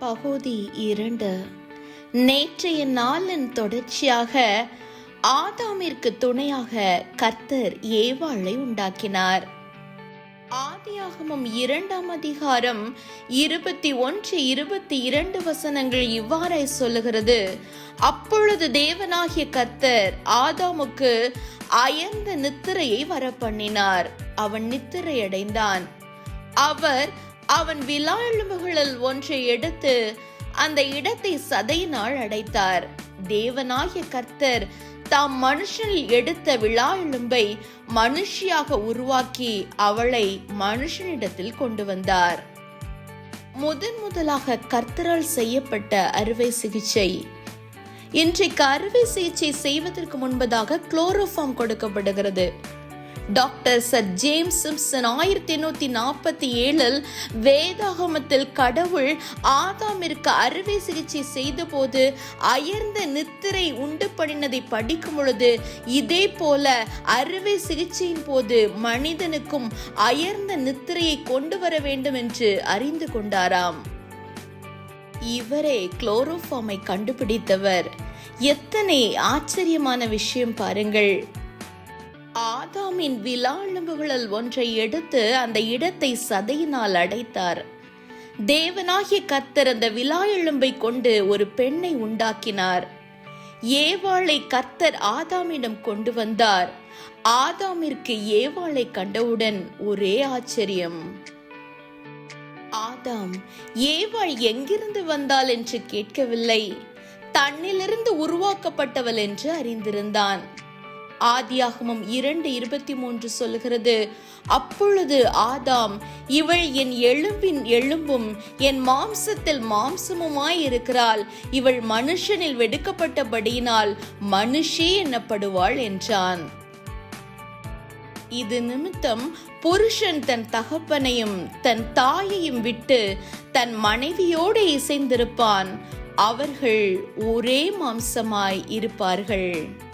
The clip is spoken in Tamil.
பகுதி இரண்டு. நேற்றைய நாளின் தொடர்ச்சியாக ஆதாமிற்கு துணையாக கர்த்தர் ஏவாளை உண்டாக்கினார். ஆதியாகமம் இரண்டாம் அதிகாரம் இருபத்தி ஒன்று இருபத்தி இரண்டு வசனங்கள் இவ்வாறாய் சொல்லுகிறது. அப்பொழுது தேவனாகிய கர்த்தர் ஆதாமுக்கு அயர்ந்த நித்திரையை வரப்பண்ணினார். அவன் நித்திரையடைந்தான். அவர் அவன் விழா எலும்புகளில் ஒன்றை எடுத்து அந்த இடத்தை சதையினால் அடைத்தார். தேவனாகிய கர்த்தர் தாம் மனுஷனில் எடுத்த விழா எலும்பை மனுஷியாக உருவாக்கி அவளை மனுஷனிடத்தில் கொண்டு வந்தார். முதன் முதலாக கர்த்தரால் செய்யப்பட்ட அறுவை சிகிச்சை. இன்றைக்கு அறுவை சிகிச்சை செய்வதற்கு முன்பதாக குளோரோஃபார்ம் கொடுக்கப்படுகிறது. டாக்டர் சர் ஜேம்ஸ் சிம்சன் ஆயிரத்தி எண்ணூத்தி நாற்பத்தி ஏழில் வேதாகமத்தில் கடவுள் ஆதாமிற்கு அறுவை சிகிச்சை செய்தபோது அயர்ந்த நித்திரை உண்டு பண்ணினதை படிக்கும் பொழுது இதே போல அறுவை சிகிச்சையின் போது மனிதனுக்கும் அயர்ந்த நித்திரையை கொண்டு வர வேண்டும் என்று அறிந்து கொண்டாராம். இவரே குளோரோஃபார்மை கண்டுபிடித்தவர். எத்தனை ஆச்சரியமான விஷயம் பாருங்கள். ஆதாமின் விலாழும்புகளில் ஒன்றை எடுத்து அந்த இடத்தை சதையினால் அடைத்தார். தேவனாகிய கத்தர் அந்த விலா எலும்பை கொண்டு ஒரு பெண்ணை உண்டாக்கினார். ஏவாளை கத்தர் ஆதாமிடம் கொண்டு வந்தார். ஆதாமிற்கு ஏவாளை கண்டவுடன் ஒரே ஆச்சரியம். ஆதாம் ஏவாள் எங்கிருந்து வந்தாள் என்று கேட்கவில்லை. தன்னிலிருந்து உருவாக்கப்பட்டவள் என்று அறிந்திருந்தான். ஆதியாகமம் இரண்டு இருபத்தி மூன்று சொல்லுகிறது அப்பொழுது ஆதாம் இவள் என் எலும்பின் எலும்பும் என் மாம்சத்தில் மாம்சமுமாய் இருக்கிறாள் இவள் மனுஷனில் வெடுக்கப்பட்டபடியினால் மனுஷே என்னப்படுவாள் என்றான். இது நிமித்தம் புருஷன் தன் தகப்பனையும் தன் தாயையும் விட்டு தன் மனைவியோடு இசைந்திருப்பான். அவர்கள் ஒரே மாம்சமாய் இருப்பார்கள்.